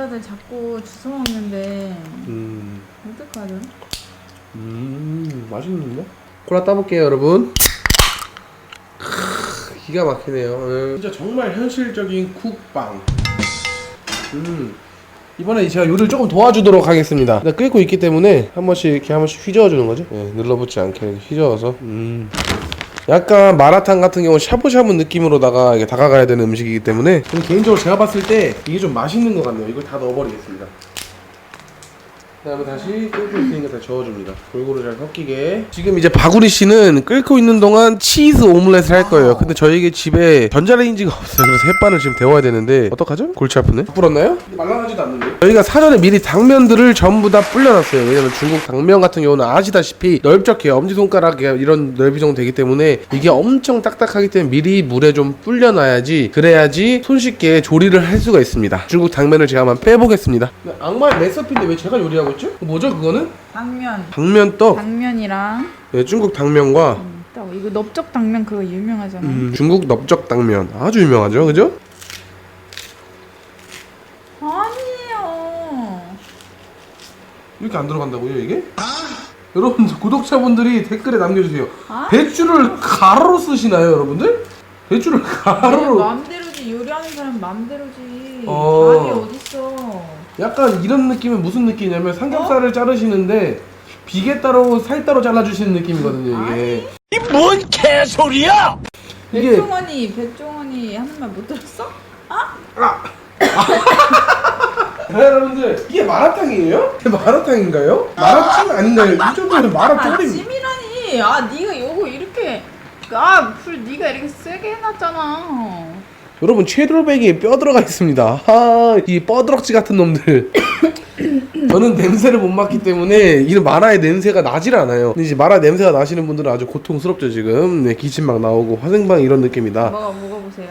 남자들 자꾸 주워 먹는데 음. 어떡하죠? 음. 맛있는데? 콜라 따볼게요, 여러분. 크, 기가 막히네요. 음. 진짜 정말 현실적인 쿡방. 음. 이번에 제가 요리를 조금 도와주도록 하겠습니다. 일단 끓고 있기 때문에 한 번씩 이렇게 한 번씩 휘저어 주는 거죠. 예, 눌러붙지 않게 이렇게 휘저어서. 음. 약간 마라탕 같은 경우 샤브샤브 느낌으로다가 이게 다가가야 되는 음식이기 때문에 개인적으로 제가 봤을 때 이게 좀 맛있는 것 같네요. 이걸 다 넣어버리겠습니다. 그다음에 다시 끓고 있으니까 다 저어줍니다. 골고루 잘 섞이게. 지금 이제 바구리 씨는 끓고 있는 동안 치즈 오믈렛을 할 거예요. 근데 저에게 집에 전자레인지가 없어요. 그래서 햇반을 지금 데워야 되는데 어떡하죠? 골치 아프네. 불었나요? 말라가지도 않는데. 저희가 사전에 미리 당면들을 전부 다 불려놨어요. 왜냐면 중국 당면 같은 경우는 아시다시피 넓적해요. 엄지손가락 이런 넓이 정도 되기 때문에 이게 엄청 딱딱하기 때문에 미리 물에 좀 불려놔야지 그래야지 손쉽게 조리를 할 수가 있습니다. 중국 당면을 제가 한번 빼보겠습니다. 악마의 레시피인데 왜 제가 요리하고 있죠? 뭐죠 그거는? 당면 당면떡. 당면이랑 네, 중국 당면과 음, 또 이거 넓적 당면 그거 유명하잖아. 음, 중국 넓적 당면 아주 유명하죠, 그죠? 아니에요. 이렇게 안 들어간다고요 이게? 여러분 구독자분들이 댓글에 남겨주세요. 아? 배추를 가로로 쓰시나요, 여러분들? 배추를 내 가로로 마음대로지 요리하는 사람 마음대로지. 어. 답이 어딨어? 약간 이런 느낌은 무슨 느낌이냐면 삼겹살을 자르시는데 비계 따로 살 따로 잘라주시는 느낌이거든요 이게. 뭔 개소리야! 이게 백종원이 백종원이 하는 말 못 들었어? 자, 여러분들 이게 마라탕이에요? 이게 마라탕인가요? 마라탕 아닌가요? 이 정도면 아 마라탕이 찜이라니. 아 네가 요거 이렇게 아불 네가 이렇게 세게 해놨잖아. 여러분 최돌백에 뼈 들어가 있습니다. 아, 이 뻐드럭지 같은 놈들. 저는 냄새를 못 맡기 때문에 이 마라의 냄새가 나질 않아요. 근데 이제 마라 냄새가 나시는 분들은 아주 고통스럽죠 지금. 네, 기침 막 나오고 화생방 이런 느낌이다. 먹어 먹어보세요.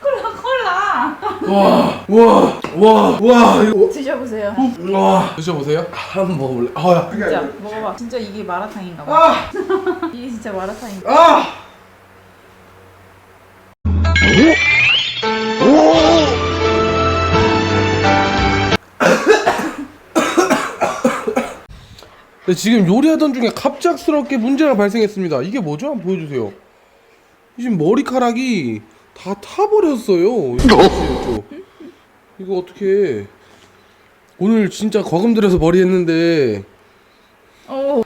콜라 콜라. 와, 와, 와, 와, 이거, 드셔보세요. 와. 드셔보세요. 한번 먹어볼래? 아, 야, 그게 진짜. 먹어봐. 진짜 이게 마라탕인가 봐. 아, 이게 진짜 마라탕인가? 아. 네, 지금 요리하던 중에 갑작스럽게 문제가 발생했습니다. 이게 뭐죠? 한번 보여주세요. 지금 머리카락이 다 타버렸어요. 이거, 어떻게? 오늘 진짜 거금 들여서 머리 했는데 오.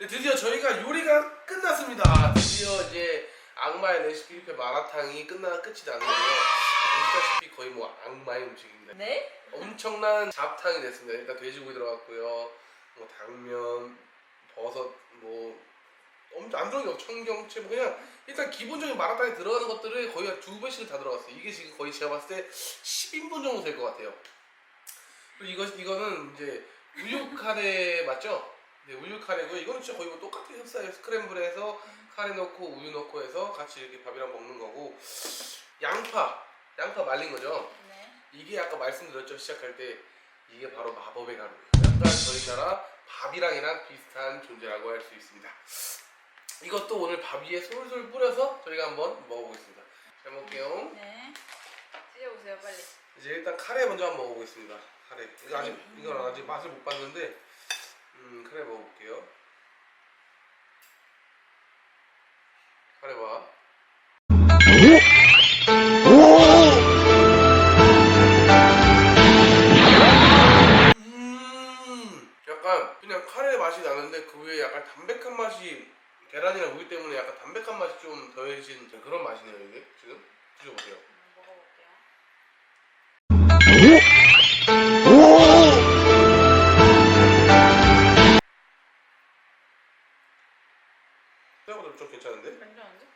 네, 드디어 저희가 요리가 끝났습니다. 드디어 이제 악마의 레시피 뷔페 마라탕이 끝나 끝이 나는데요. 보시다시피 거의 뭐 악마의 음식입니다. 네? 엄청난 잡탕이 됐습니다. 일단 돼지고기 들어갔고요. 뭐 당면, 버섯, 뭐 엄청 안 들어간 게 없- 청경채 뭐 그냥 일단 기본적인 마라탕에 들어가는 것들을 거의 한 두 배씩 다 들어갔어요. 이게 지금 거의 제가 봤을 때 10인분 정도 될 것 같아요. 그리고 이거 이거는 이제 우유 카레 맞죠? 네, 우유 카레고 이거는 진짜 거의 뭐 똑같은 흡사해요. 스크램블해서 카레 넣고 우유 넣고 해서 같이 이렇게 밥이랑 먹는 거고 양파, 양파 말린 거죠. 네. 이게 아까 말씀드렸죠 시작할 때 이게 바로 마법의 가루예요. 약간 저희 나라 밥이랑이랑 비슷한 존재라고 할 수 있습니다. 이것도 오늘 밥 위에 솔솔 뿌려서 저희가 한번 먹어보겠습니다. 잘 먹을게요. 네. 드셔보세요 빨리. 이제 일단 카레 먼저 한번 먹어보겠습니다. 카레. 이거 아직 이건 아직 맛을 못 봤는데 음 카레 먹어볼게요. 카레 봐. 맛이 나는데 그 위에 약간 담백한 맛이 계란이랑 우유 때문에 약간 담백한 맛이 좀 더해진 그런 맛이네요 이게 지금 드셔보세요. 생각보다 좀 괜찮은데? 괜찮은데?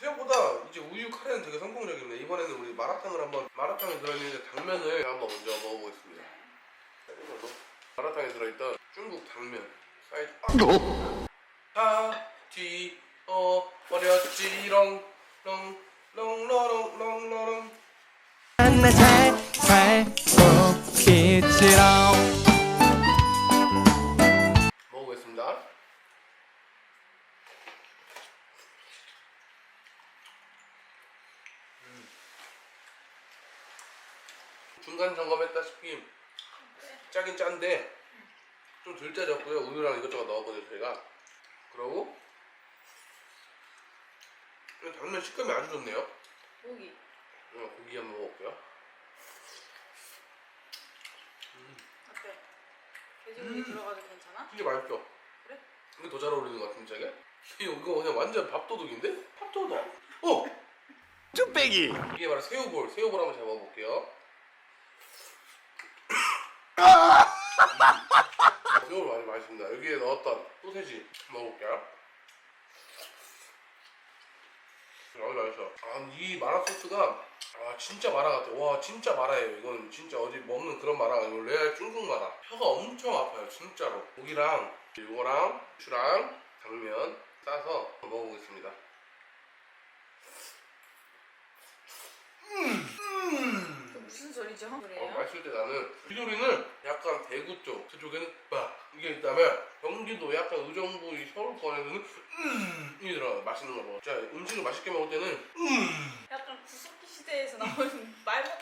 생각보다 이제 우유 카레는 되게 성공적이네. 이번에는 우리 마라탕을 한번 마라탕에 들어있는 당면을 한번 먼저 먹어보겠습니다. 마라탕에 들어있던 중국 당면 사이즈 다뒤 어 버렸지롱 롱롱롱롱롱롱 나잘 살고 있지롱 먹어보겠습니다. 음. 중간 점검했다시피 짜긴 짠데 좀 덜 짜졌고요. 우유랑 이것저것 넣었거든요 저희가. 그러고 이 당면 식감이 아주 좋네요. 고기. 어, 고기 한번 먹어볼게요. 어때? 돼지고기 들어가도 괜찮아? 진짜 맛있죠? 그래? 이게 더 잘 어울리는 것 같은데 자기? 이거 그냥 완전 밥도둑인데? 밥도둑 어! 쭈빼기 이게 바로 새우볼 새우볼 한번 잡아볼게요 새우볼 많이 맛있습니다. 여기에 넣었던 소세지 먹어볼게요. 아주 맛있어. 아 이 마라 소스가 아 진짜 마라 같아. 와 진짜 마라예요. 이건 진짜 어디 먹는 그런 마라가 아니고 레알 중국 마라. 혀가 엄청 아파요 진짜로. 고기랑 이거랑 추랑 당면 싸서 먹어보겠습니다 그 소리죠? 어, 그래요? 맛있을 때 나는 비조리는 약간 대구 쪽 그쪽에는 막 이게 있다면 경기도 약간 의정부 이 서울권에서는 음 이게 들어 맛있는 거 먹어. 자 음식을 맛있게 먹을 때는 음. 약간 구석기 시대에서 나오는 말못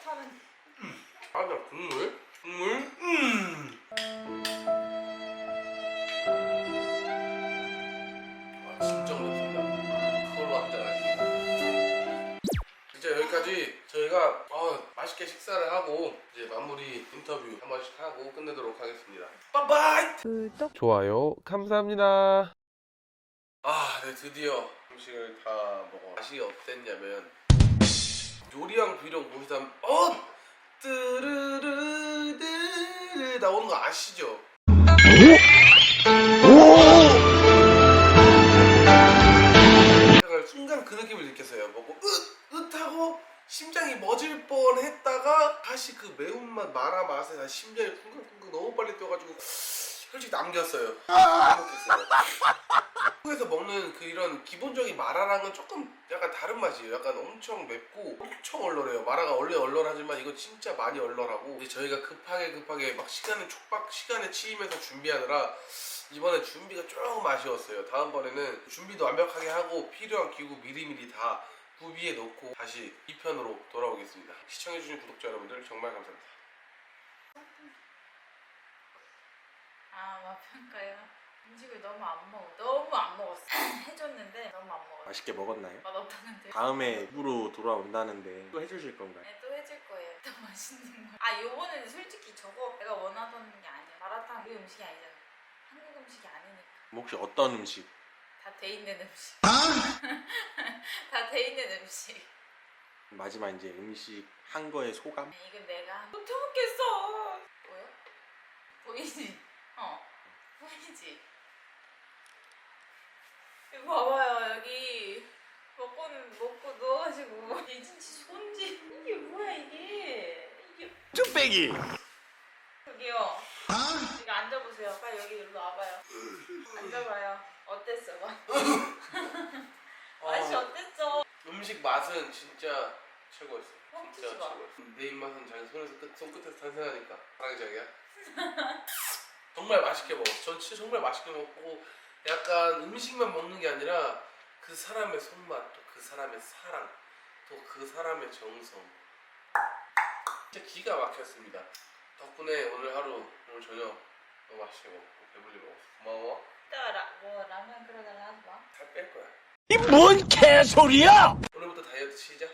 번씩 하고 끝내도록 하겠습니다. 빠이빠이. 구독 좋아요. 감사합니다. 아 네 드디어 음식을 다 먹어. 맛이 어땠냐면 요리왕 비룡 보시다면 어! 뜨르르르 나오는 거 아시죠? 제가 심장이 멎을 뻔했다가 다시 그 매운맛 마라 맛에 다시 심장이 쿵쾅쿵쾅 너무 빨리 뛰어가지고 솔직히 남겼어요. 행복했어요. 한국에서 먹는 그 이런 기본적인 마라랑은 조금 약간 다른 맛이에요. 약간 엄청 맵고 엄청 얼얼해요. 마라가 원래 얼얼하지만 이거 진짜 많이 얼얼하고 근데 저희가 급하게 급하게 막 시간을 촉박 시간에 치이면서 준비하느라 이번에 준비가 조금 아쉬웠어요. 다음번에는 준비도 완벽하게 하고 필요한 기구 미리미리 다 구비해 놓고 다시 2편으로 돌아오겠습니다. 시청해주신 구독자 여러분들 정말 감사합니다. 아 맛평가요? 음식을 너무 안 먹어 너무 안 먹었어 해줬는데 너무 안 먹었어 맛있게 먹었나요? 맛없다는데 다음에 입으로 돌아온다는데 또 해주실 건가요? 네, 또 해줄 거예요 또 맛있는 거 아 요번에는 솔직히 저거 내가 원하던 게 아니야 마라탕 이 음식이 아니잖아 한국 음식이 아니니까 혹시 어떤 음식? 다 돼 있는 음식. 다 돼 있는 음식. 마지막 이제 음식 한 거의 소감? 이건 내가 못 해 먹겠어. 보여? 보이지? 어. 보이지? 이거 봐봐요 여기. 먹고는 먹고 누워가지고. 예진씨 손지 이게 뭐야 이게? 이게. 쭈빼기! 저기요. 여기 앉아보세요. 빨리 여기 일로 와봐요. 앉아봐요 어땠어 봐 맛이 어땠어 음식 맛은 진짜 최고였어. 어, 진짜 마. 최고였어. 내 입맛은 자기 손에서 끝, 손끝에서 탄생하니까 사랑이 자기야. 정말 맛있게 먹었어. 전 진짜 정말 맛있게 먹고 약간 음식만 먹는 게 아니라 그 사람의 손맛, 또 그 사람의 사랑, 또 그 사람의 정성. 진짜 기가 막혔습니다. 덕분에 오늘 하루, 오늘 저녁 너무 맛있게 먹고 배불리 먹었어. 고마워. 뭐 라면 끓여달라 하지 마. 살 뺄 거야. 이 뭔 개소리야! 오늘부터 다이어트 시작.